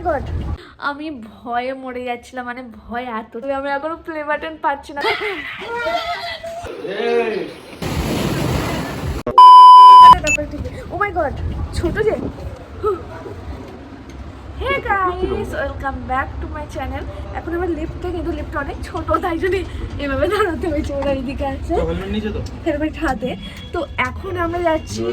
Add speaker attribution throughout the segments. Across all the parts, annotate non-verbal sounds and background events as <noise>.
Speaker 1: মাই god. আমি ভয়ে মরে যাচ্ছিলাম মানে ভয় এত। আমি এখনও প্লে বাটন পাচ্ছি না। ও মাই গড ছোট যে। Hey guys welcome back to my channel এখন আমার লিফটে কিন্তু লিফট অনেক ছোট তাই জন্য এভাবে দাঁড়াতে হয়েছে ওরা এইদিকে আছে।
Speaker 2: হেলমেট
Speaker 1: হেলমেট হাতে। তো এখন আমরা যাচ্ছি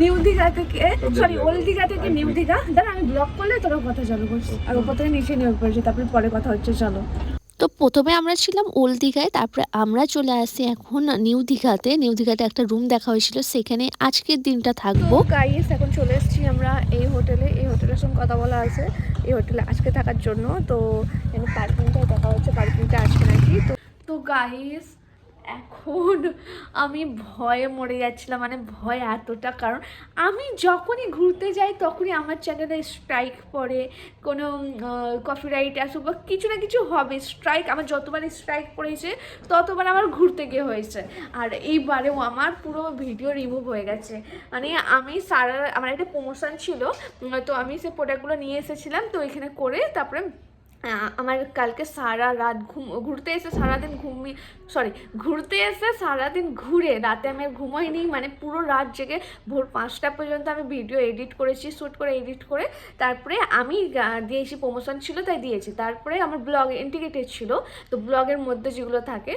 Speaker 1: নিউ দীঘা থেকে। সরি ওল্ড দীঘা থেকে নিউ দীঘা দাঁড়া আমি ব্লগ করলে তোরা কথা চালু করছি। আর ওপর থেকে নিচে নিয়ে পড়েছি তারপরে পরে কথা হচ্ছে চলো।
Speaker 3: তো প্রথমে আমরা ছিলাম ওল্ড দীঘায়, তারপরে আমরা চলে আসি এখন নিউ দীঘাতে। নিউ দীঘাতে একটা রুম দেখা হয়েছিল, সেখানে আজকের দিনটা থাকব।
Speaker 1: গাইস এখন চলে এসেছি আমরা এই হোটেলে। এই হোটেলের সঙ্গে কথা বলা আছে। এই হোটেলে আজকে থাকার জন্য। তো এখানে পার্কিংটাই দেখা হচ্ছে। পার্কিংটা আজকে নাকি। তো তো গাইস এখন আমি ভয়ে মরে যাচ্ছিলাম মানে ভয় এতটা, কারণ আমি যখনই ঘুরতে যাই তখনই আমার চ্যানেলে স্ট্রাইক পড়ে, কোনো কপিরাইট আসুক বা কিছু না কিছু হবে স্ট্রাইক আমার যতবার স্ট্রাইক পড়েছে, ততবার আমার ঘুরতে গিয়ে হয়েছে। আর এইবারেও আমার পুরো ভিডিও রিমুভ হয়ে গেছে। মানে আমি সারা, আমার একটা প্রমোশন ছিল তো আমি সেই প্রোডাক্টগুলো নিয়ে এসেছিলাম, তো এখানে করে তারপরে আমার কালকে সারা রাত ঘুম, ঘুরতে এসে সারাদিন ঘুমিয়ে সরি ঘুরতে এসে সারাদিন ঘুরে রাতে আমি ঘুমোইনি মানে পুরো রাত জেগে ভোর পাঁচটা পর্যন্ত আমি ভিডিও এডিট করেছি শ্যুট করে এডিট করে, তারপরে আমি দিয়েছি প্রমোশন ছিল, তাই দিয়েছি। তারপরে আমার ব্লগ ইন্টিগ্রেটেড ছিল, তো ব্লগের মধ্যে যেগুলো থাকে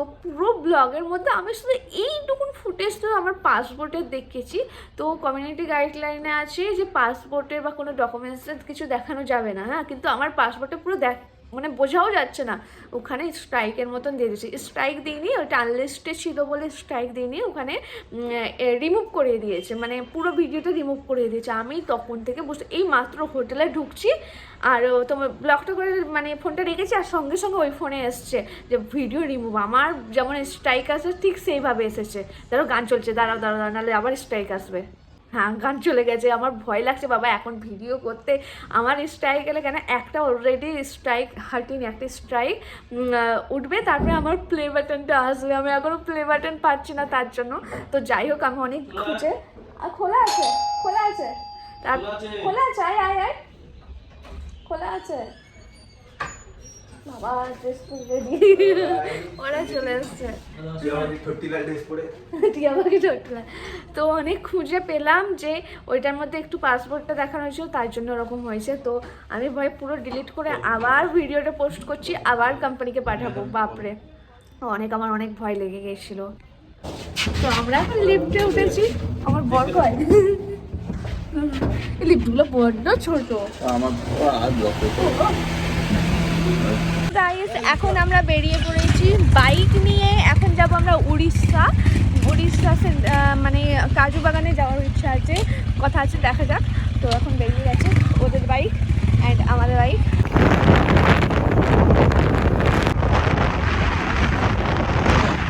Speaker 1: তো পুরো ব্লগের মধ্যে আমি শুধু এইটুকুন ফুটেজ তো আমার পাসপোর্টের দেখেছি। তো কমিউনিটি গাইডলাইনে আছে যে পাসপোর্টের বা কোনো ডকুমেন্টসের কিছু দেখানো যাবে না হ্যাঁ? কিন্তু আমার পাসপোর্টে পুরো দেখ মানে বোঝাও যাচ্ছে না। ওখানে স্ট্রাইকের মতন দিয়ে দিয়েছে। স্ট্রাইক দিইনি ওটা আনলিস্টে ছিল বলে স্ট্রাইক দিইনি ওখানে রিমুভ করে দিয়েছে। মানে পুরো ভিডিওটা রিমুভ করে দিয়েছে। আমি তখন থেকে বুঝতে এই মাত্র হোটেলে ঢুকছি আর তোমার ব্লকটা করে মানে ফোনটা রেখেছি আর সঙ্গে সঙ্গে ওই ফোনে এসছে যে ভিডিও রিমুভ আমার যেমন স্ট্রাইক আসে ঠিক সেইভাবে এসেছে। ধরো গান চলছে দাঁড়াও দাঁড়াও দাঁড়াও, নাহলে আবার স্ট্রাইক আসবে গান চলে গেছে আমার ভয় লাগছে বাবা এখন ভিডিও করতে। আমার স্ট্রাইক এলে কেন? একটা অলরেডি স্ট্রাইক হার্টিন একটা স্ট্রাইক উঠবে তারপরে আমার প্লে বাটনটা আসবে। আমি এখনও প্লে বাটন পাচ্ছি না তার জন্য। তো যাই হোক আমি অনেক খুঁজে আর খোলা আছে খোলা আছে। তার
Speaker 2: খোলা আছে।
Speaker 1: খোলা আছে আয় আয় আয়। খোলা আছে। বাবা ড্রেস রেডি ওরা চলে এসছে তো অনেক খুঁজে পেলাম যে ওইটার মধ্যে একটু পাসপোর্টটা দেখানো হয়েছিল তার জন্য ওরকম হয়েছে। তো আমি ভয় পুরো ডিলিট করে আবার ভিডিওটা পোস্ট করছি আবার কোম্পানিকে পাঠাবো। বাপরে। অনেক আমার অনেক ভয় লেগে গেছিল। তো আমরা এখন লিফটে উঠেছি। আমার বর কয়? লিফটগুলো বড্ড ছোট।
Speaker 2: আমার
Speaker 1: এখন আমরা বেরিয়ে পড়েছি বাইক নিয়ে। এখন যাব আমরা উড়িষ্যা। উড়িষ্যা মানে কাজু বাগানে যাওয়ার ইচ্ছা আছে। কথা আছে, দেখা যাক। তো এখন বেরিয়ে গেছে ওদের বাইক অ্যান্ড আমাদের বাইক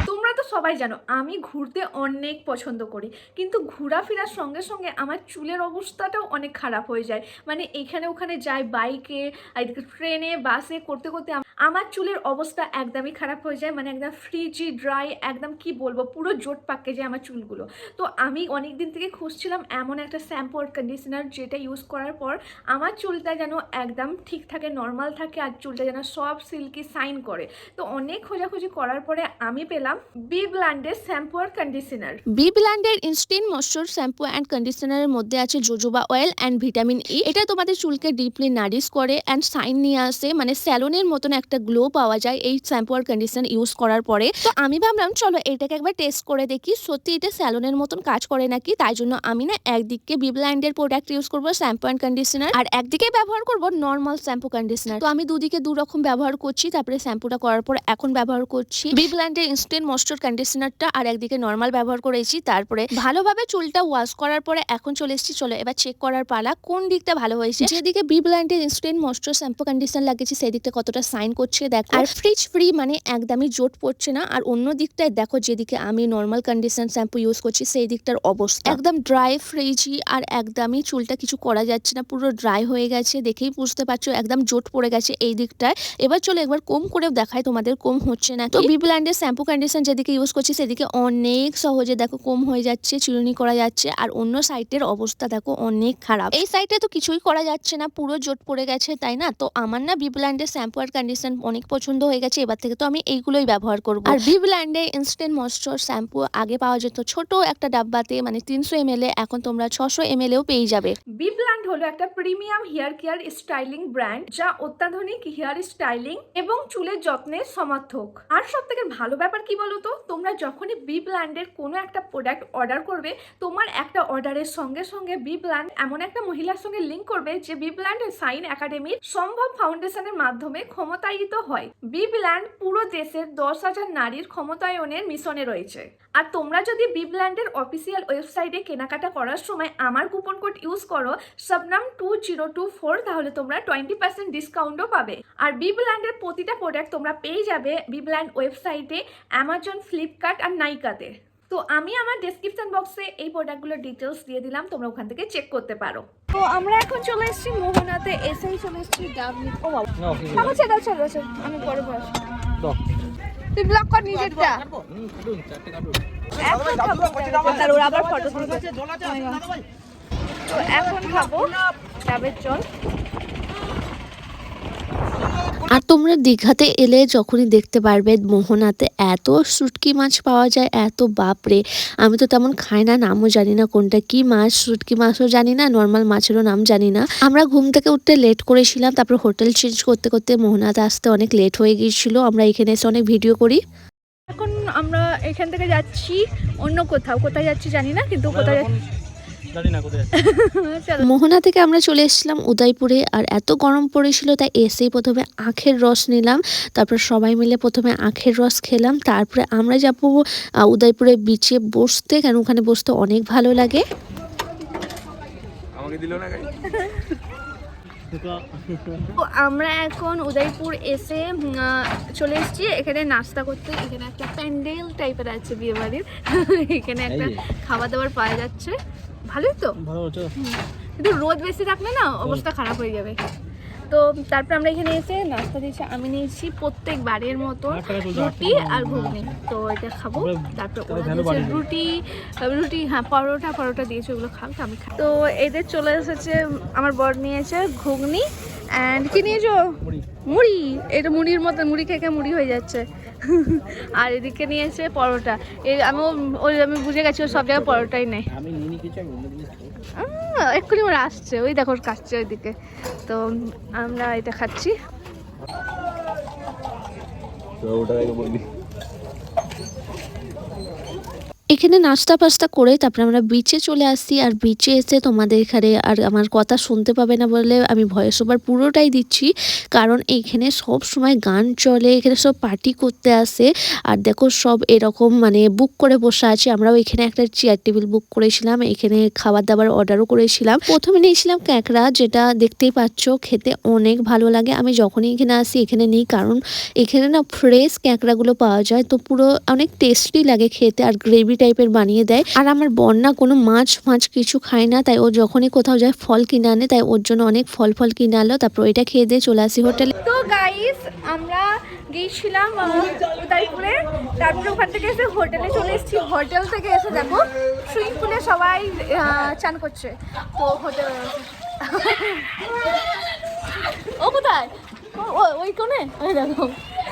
Speaker 1: তোমরা তো সবাই জানো, আমি ঘুরতে অনেক পছন্দ করি। কিন্তু ঘোরাফেরার সঙ্গে সঙ্গে আমার চুলের অবস্থাটাও অনেক খারাপ হয়ে যায়। মানে এখানে ওখানে যাই বাইকে ট্রেনে, বাসে করতে করতে আমার চুলের অবস্থা একদমই খারাপ হয়ে যায়। মানে একদম ফ্রিজি ড্রাই একদম কি বলব, পুরো জোট পাকে যায় আমার চুলগুলো। তো আমি অনেক দিন থেকে খুঁজছিলাম এমন একটা শ্যাম্পু আর কন্ডিশনার যেটা ইউজ করার পর আমার চুলটা যেন একদম ঠিক থাকে নর্মাল থাকে, আর চুলটা যেন সব সিল্কি সাইন করে। তো অনেক খোঁজাখুঁজি করার পরে আমি পেলাম বি ব্ল্যান্ডের শ্যাম্পু আর কন্ডিশনার
Speaker 3: বি ব্ল্যান্ডের ইনস্টিন ময়শ্চার শ্যাম্পু অ্যান্ড কন্ডিশনারের মধ্যে আছে jojoba oil and vitamin E. এটা তোমাদের চুলকে ডিপলি নারিশ করে অ্যান্ড সাইন নিয়ে আসে। মানে স্যালনের মতন একটা গ্লো পাওয়া যায় এই শ্যাম্পু আর কন্ডিশনার ইউজ করার পরে। তো আমি ভাবলাম, চলো এটাকে একবার টেস্ট করে দেখি। সত্যি এটা স্যালনের মতন কাজ করে নাকি? তাই জন্য আমি না একদিকে বি ব্ল্যান্ডের প্রোডাক্ট ইউজ করব, শ্যাম্পু অ্যান্ড কন্ডিশনার আর একদিকে ব্যবহার করব নর্মাল শ্যাম্পু কন্ডিশনার তো আমি দুদিকে দু রকম ব্যবহার করছি, তারপরে শ্যাম্পুটা করার পর এখন ব্যবহার করছি। বি ব্ল্যান্ডের ইনস্ট্যান্ট ময়শ্চার কন্ডিশনারটা আর একদিকে নর্মাল ব্যবহার করেছি তারপরে ভালোভাবে চুলটা ওয়াশ করার পরে এখন চলে এসেছি চলো এবার চেক করার পালা কোন দিকটা ভালো হয়েছে? যেদিকে বি ব্ল্যান্ডের ইনস্ট্যান্ট ময়শ্চার শ্যাম্পু কন্ডিশনার লাগিয়েছি সেই দিকটা কতটা সাইন করছে দেখো। আর ফ্রিজ ফ্রি মানে একদমই জোট পড়ছে না আর অন্য দিকটায় দেখো যেদিকে আমি নর্মাল কন্ডিশনার শ্যাম্পু ইউজ করছি সেই দিকটার অবস্থা। একদম ড্রাই ফ্রিজি আর একদমই চুলটা কিছু করা যাচ্ছে না পুরো ড্রাই হয়ে গেছে দেখেই বুঝতে পারছ একদম জোট পড়ে গেছে এই দিকটায়। এবার চলো একবার কম করেও দেখায় তোমাদের কম হচ্ছে না তো বি ব্ল্যান্ডের শ্যাম্পু কন্ডিশন যেদিকে ইউজ
Speaker 4: করছি সেদিকে অনেক সহজে দেখো কম হয়ে যাচ্ছে চিরুনি করা যাচ্ছে আর অন্য সাইটের অবস্থা দেখো অনেক খারাপ। এই সাইটে তো কিছুই করা যাচ্ছে না পুরো জোট পড়ে গেছে তাই না? তো আমার না বিব্ল্যান্ডের শ্যাম্পু আর কন্ডিশন অনেক পছন্দ হয়ে গেছে এবার থেকে তো আমি এইগুলোই ব্যবহার করব। আর বিব্ল্যান্ডে ইনস্ট্যান্ট ময়েশ্চার শ্যাম্পু আগে পাওয়া যেত ছোট একটা ডাব্বাতে মানে তিনশো এম এখন তোমরা ছশো এম এও পেয়ে যাবে।
Speaker 1: বি ব্ল্যান্ড হলো একটা premium hair care styling brand যা অত্যাধুনিক হেয়ার স্টাইলিং এবং চুলের যত্নের সমর্থক। আর সব থেকে ভালো ব্যাপার কি বলতো? তোমরা যখনই বি ব্ল্যান্ডের কোনো একটা প্রোডাক্ট অর্ডার করবে, তোমার একটা অর্ডারের সঙ্গে সঙ্গে বি ব্ল্যান্ড এমন একটা মহিলার সঙ্গে লিঙ্ক করবে যে বি ব্ল্যান্ড সাইন একাডেমির সম্ভব ফাউন্ডেশনের মাধ্যমে ক্ষমতায়িত হয়। বি ব্ল্যান্ড পুরো দেশের দশ হাজার নারীর ক্ষমতায়নের মিশনে রয়েছে। আর তোমরা যদি বি ব্ল্যান্ডের অফিসিয়াল ওয়েবসাইটে কেনাকাটা করার সময় আমার কুপন কোড ইউজ করো Sabnam two zero two four তাহলে তোমরা টোয়েন্টি পার্সেন্ট ডিসকাউন্টও পাবে। আর বি ব্ল্যান্ডের প্রতিটা প্রোডাক্ট তোমরা পেয়ে যাবে বি ব্ল্যান্ড ওয়েবসাইটে অ্যামাজন ফ্লিপকার্ট আর নাইকাতে তো আমি আমার ডেসক্রিপশন বক্সে এই প্রোডাক্টগুলোর ডিটেলস দিয়ে দিলাম তোমরা ওখান থেকে চেক করতে পারো। তো আমরা এখন চলে এসেছি মোহনাতে এসেই চলে এসেছি ডাবলি ও বাবা। ছেড়ে দাও, ছেড়ে দাও, আমি পরে আসব। তুই ব্লক কর নিজেরটা। ওরা আবার ফটো তুলবে। তো এখন খাব ডাবের জল।
Speaker 4: আর তোমরা দীঘাতে এলে যখনই দেখতে পারবে মোহনাতে এত শুটকি মাছ পাওয়া যায়, এত বাপরে। আমি তো তেমন খাই না, নামও জানি না কোনটা কি মাছ শুটকি মাছও জানি না নর্মাল মাছেরও নাম জানি না। আমরা ঘুম থেকে উঠতে লেট করেছিলাম, তারপর হোটেল চেঞ্জ করতে করতে মোহনাতে আসতে অনেক লেট হয়ে গিয়েছিল। আমরা এখানে এসে অনেক ভিডিও করি।
Speaker 1: এখন আমরা এখান থেকে যাচ্ছি অন্য কোথাও, কোথায় যাচ্ছি জানি না, কিন্তু কোথায় <laughs>
Speaker 4: মোহনা থেকে আমরা চলে এসেছিলাম উদয়পুরে আর এত গরম পড়েছিল তাই এসেই প্রথমে আখের রস নিলাম তারপর সবাই মিলে প্রথমে আখের রস খেলাম তারপরে আমরা যাব উদয়পুরে বিচে বসতে কেন ওখানে বসতে অনেক ভালো লাগে।
Speaker 2: আমাকে দিল না গাড়ি?
Speaker 1: তো আমরা এখন উদয়পুর এসে চলে এসেছি এখানে নাস্তা করতে এখানে একটা প্যান্ডেল টাইপের আছে বিয়ে বাড়ির <laughs> এখানে একটা। খাবার দাবার পাওয়া যাচ্ছে। ভালোই তো?
Speaker 2: ভালো হচ্ছে।
Speaker 1: কিন্তু রোদ বেশি থাকলে না অবস্থা খারাপ হয়ে যাবে। তো তারপর আমরা এখানে এসে নাস্তা দিয়েছি আমি নিয়েছি প্রত্যেক বাড়ির মতো রুটি আর ঘুগনি। তো এটা খাব। তারপর। রুটি রুটি হ্যাঁ পরোটা পরোটা দিয়েছে ওগুলো খাব আমি খাই তো এদের চলে এসেছে আমার বর নিয়েছে ঘুগনি অ্যান্ড কি নিয়েছো?
Speaker 2: মুড়ি।
Speaker 1: মুড়ি? এটা মুড়ির মতো মুড়ি খেয়ে খেয়ে মুড়ি হয়ে যাচ্ছে। আর এদিকে নিয়েছে পরোটা। এই আমি ওই আমি বুঝে গেছি ও সব জায়গায় পরোটাই নেই
Speaker 2: আমি নিয়ে কিছু
Speaker 1: এক্ষুনি ওরা আসছে। ওই দেখো কাটছে ওইদিকে। তো আমরা এটা খাচ্ছি।
Speaker 2: ওটা
Speaker 4: এখানে নাস্তা পাস্তা করে তারপরে আমরা বিচে চলে আসছি। আর বিচে এসে তোমাদের এখানে আর আমার কথা শুনতে পাবে না বলে আমি ভয়েস ওভার পুরোটাই দিচ্ছি। কারণ এখানে সব সময় গান চলে, এখানে সব পার্টি করতে আসে। আর দেখো সব এরকম মানে বুক করে বসে আছে। আমরাও এখানে একটা চেয়ার টেবিল বুক করেছিলাম, এখানে খাবার দাবার অর্ডারও করেছিলাম। প্রথমে নিয়েছিলাম ক্যাঁকড়া যেটা দেখতেই পাচ্ছ খেতে অনেক ভালো লাগে। আমি যখনই এখানে আসি, এখানে নিই। কারণ এখানে না ফ্রেশ ক্যাঁকড়াগুলো পাওয়া যায়। তো পুরো অনেক টেস্টি লাগে খেতে। আর গ্রেভি টাইপের বানিয়ে দেয়। আর আমার বন্যা কোনো মাছ ফাছ কিছু খায় না তাই ও যখনই কোথাও যায় ফল কিনে আনে তাই ওর জন্য অনেক ফল ফল কিনে আনলো। তারপর ওইটা খেয়ে দিয়ে চলে আসি হোটেলে।
Speaker 1: তো গাইস আমরা গিয়েছিলাম উদয়পুরে। তারপরে ওখান থেকে এসে হোটেলে চলে এসেছি। হোটেল থেকে এসে দেখো সুইমিং পুলে সবাই চান করছে। তো হোটেল ও কোথায়? ওই কোনে ওই দেখো।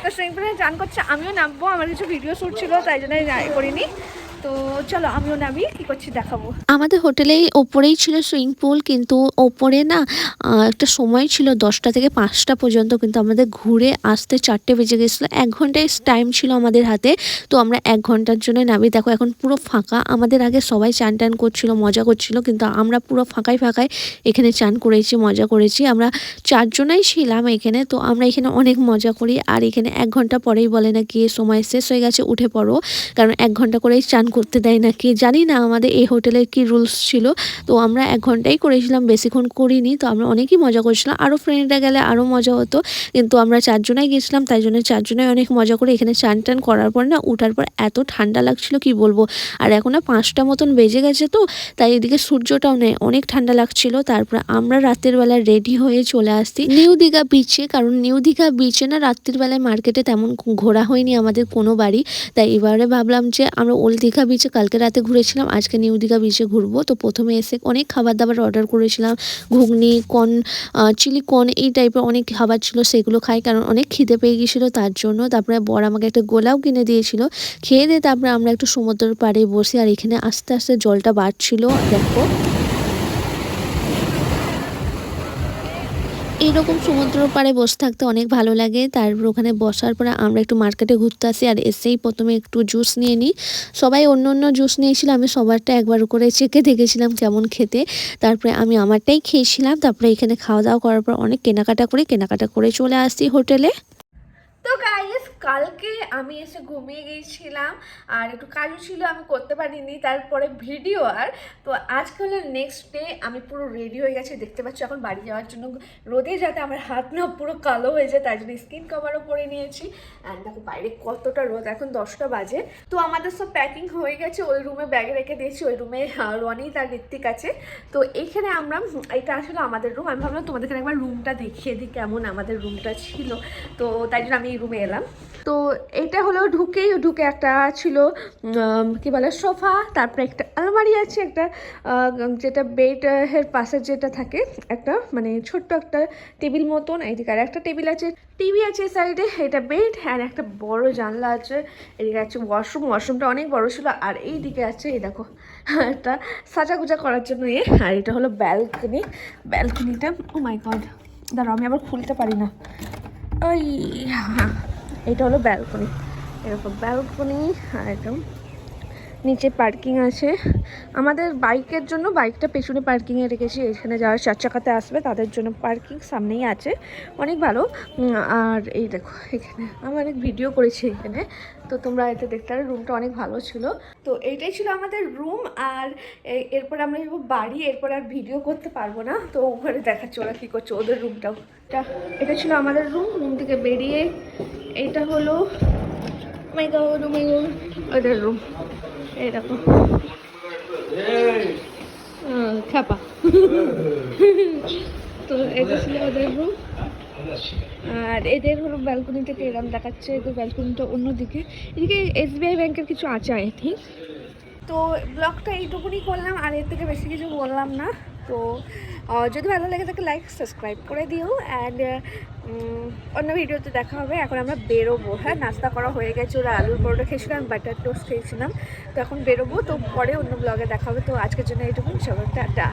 Speaker 1: তো সুইমিং পুলে চান করছে। আমিও নামবো আমার কিছু ভিডিও শ্যুট ছিল তাই জন্য করিনি। তো চলো আমিও নামি, কি করছি দেখাবো।
Speaker 4: আমাদের হোটেলেই ওপরেই ছিল সুইমিং পুল, কিন্তু ওপরে না একটা সময় ছিল দশটা থেকে পাঁচটা পর্যন্ত, কিন্তু আমাদের ঘুরে আসতে চারটে বেজে গেছিল। এক ঘন্টায় টাইম ছিল আমাদের হাতে, তো আমরা এক ঘণ্টার জন্য নামি। দেখো, এখন পুরো ফাঁকা। আমাদের আগে সবাই চান টান করছিল, মজা করছিল, কিন্তু আমরা পুরো ফাঁকায় ফাঁকায় এখানে চান করেছি, মজা করেছি। আমরা চারজনাই ছিলাম এখানে, তো আমরা এখানে অনেক মজা করি। আর এখানে এক ঘণ্টা পরেই বলে না কি, সময় শেষ হয়ে গেছে, উঠে পড়ো। কারণ এক ঘণ্টা করেই চান করতে দেয় নাকি জানি না, আমাদের এই হোটেলের কি রুলস ছিল। তো আমরা এক ঘন্টাই করেছিলাম বেশিক্ষণ করিনি, তো আমরা অনেকই মজা করেছিলাম। আরও ফ্রেন্ডরা গেলে আরও মজা হতো, কিন্তু আমরা চারজনাই গেছিলাম, তাই জন্য চারজনাই অনেক মজা করে এখানে চান টান করার পর না, উঠার পর এত ঠান্ডা লাগছিল, কি বলব? আর এখন না পাঁচটা মতন বেজে গেছে তো, তাই এদিকে সূর্যটাও নেই, অনেক ঠান্ডা লাগছিল। তারপর আমরা রাতের বেলা রেডি হয়ে চলে আসছি। নিউ দীঘা বিচে কারণ নিউ দীঘা বিচে না রাত্রির বেলায় মার্কেটে তেমন ঘোরা হয়নি আমাদের কোনো বাড়ি। তাই এবারে ভাবলাম যে আমরা ওল্ড বিচে কালকে রাতে ঘুরেছিলাম, আজকে নিউ দীঘা বিচে ঘুরবো। তো প্রথমে এসে অনেক খাবার দাবার অর্ডার করেছিলাম, ঘুগনি কর্ন চিলি কর্ন এই টাইপের অনেক খাবার ছিল, সেগুলো খাই কারণ অনেক খিদে পেয়ে গিয়েছিল তার জন্য। তারপরে বর আমাকে একটা গোলাও কিনে দিয়েছিল। খেয়ে দিয়ে তারপরে আমরা একটু সমুদ্রের পাড়ে বসি আর এখানে আস্তে আস্তে জলটা বাড়ছিল, দেখো। এরকম সমুদ্র পাড়ে বসে থাকতে অনেক ভালো লাগে। তারপর ওখানে বসার পরে আমরা একটু মার্কেটে ঘুরতে আসি আর এসেই প্রথমে একটু জুস নিয়ে নিই। সবাই অন্য অন্য জুস নিয়েছিল, আমি সবারটা একবার করে চেখে দেখেছিলাম কেমন খেতে। তারপরে আমি আমারটাই খেয়েছিলাম, তারপরে এখানে খাওয়া দাওয়া করার পর অনেক কেনাকাটা করে কেনাকাটা করে চলে আসি হোটেলে।
Speaker 1: তো গাইস কালকে আমি এসে ঘুমিয়ে গিয়েছিলাম আর একটু কাজও ছিল, আমি করতে পারিনি, তারপরে ভিডিও আর। তো আজকে হলো নেক্সট ডে আমি পুরো রেডি হয়ে গেছি। দেখতে পাচ্ছি এখন বাড়ি যাওয়ার জন্য রোদে যাতে আমার হাত না পুরো কালো হয়ে যায়, তার জন্য স্কিন কভারও পরে নিয়েছি। অ্যান্ড দেখো বাইরে কতটা রোদ, এখন দশটা বাজে। তো আমাদের সব প্যাকিং হয়ে গেছে, ওই রুমে ব্যাগে রেখে দিয়েছি, ওই রুমে রনি তার ঋত্বিক আছে। তো এইখানে আমরা, এটা আসলে আমাদের রুম আমি ভাবলাম তোমাদেরকে একবার রুমটা দেখিয়ে দিই, কেমন আমাদের রুমটা ছিল। তো তাই জন্য আমি এই রুমে এলাম। তো এটা হলো ঢুকেই ঢুকে একটা ছিল কি বলে, সোফা, তারপরে একটা আলমারি আছে, একটা যেটা বেড এর পাশে যেটা থাকে, একটা মানে ছোট্ট একটা টেবিল মতন এইদিকে আর একটা টেবিল আছে। টিভি আছে সাইডে এটা বেড আর একটা বড় জানলা আছে, এদিকে আছে ওয়াশরুম ওয়াশরুমটা অনেক বড় ছিল, আর এই দিকে আছে, এই দেখো, একটা সাজাগুজা করার জন্য এ আর এটা হলো ব্যালকনি ব্যালকনিটা ও মাই গড দাঁড়াও, আমি আবার খুলতে পারি না। ওই এটা হলো ব্যালকনি এরকম ব্যালকনি আর একদম নিচে পার্কিং আছে। আমাদের বাইকের জন্য বাইকটা পেছনে পার্কিংয়ে রেখেছি, এখানে যারা চার চাকাতে আসবে তাদের জন্য পার্কিং সামনেই আছে। অনেক ভালো। আর এই দেখো, এখানে আমি অনেক ভিডিও করেছি এখানে। তো তোমরা এতে দেখতে পারো রুমটা অনেক ভালো ছিল। তো এইটাই ছিল আমাদের রুম আর এরপর আমরা যাব বাড়ি, এরপর আর ভিডিও করতে পারব না। তো ওখানে দেখাচ্ছে ওরা কী করছে, ওদের রুমটাও এটা ছিল আমাদের রুম রুম থেকে বেরিয়ে এটা হলো মাই গড মাই ওদের রুম এই দেখো খ্যাপা তো এটা ছিল ওদের রুম আর এদের হলো ব্যালকনি থেকে এরম দেখাচ্ছে এদের ব্যালকনিটা অন্যদিকে। এদিকে এসবিআই ব্যাংকের কিছু আছে আই থিঙ্ক তো ব্লগটা এইটুকুনি করলাম আর এর থেকে বেশি কিছু বললাম না। তো যদি ভালো লাগে তাকে লাইক সাবস্ক্রাইব করে দিও অ্যান্ড অন্য ভিডিওতে দেখা হবে। এখন আমরা বেরোবো। হ্যাঁ নাস্তা করা হয়ে গেছে, ওরা আলুর পরোটা খেয়েছিলাম বাটার টোস্ট খেয়েছিলাম। তো এখন বেরোবো, তো পরে অন্য ব্লগে দেখা হবে। তো আজকের জন্য এইটুকুন। সবাই টাটা।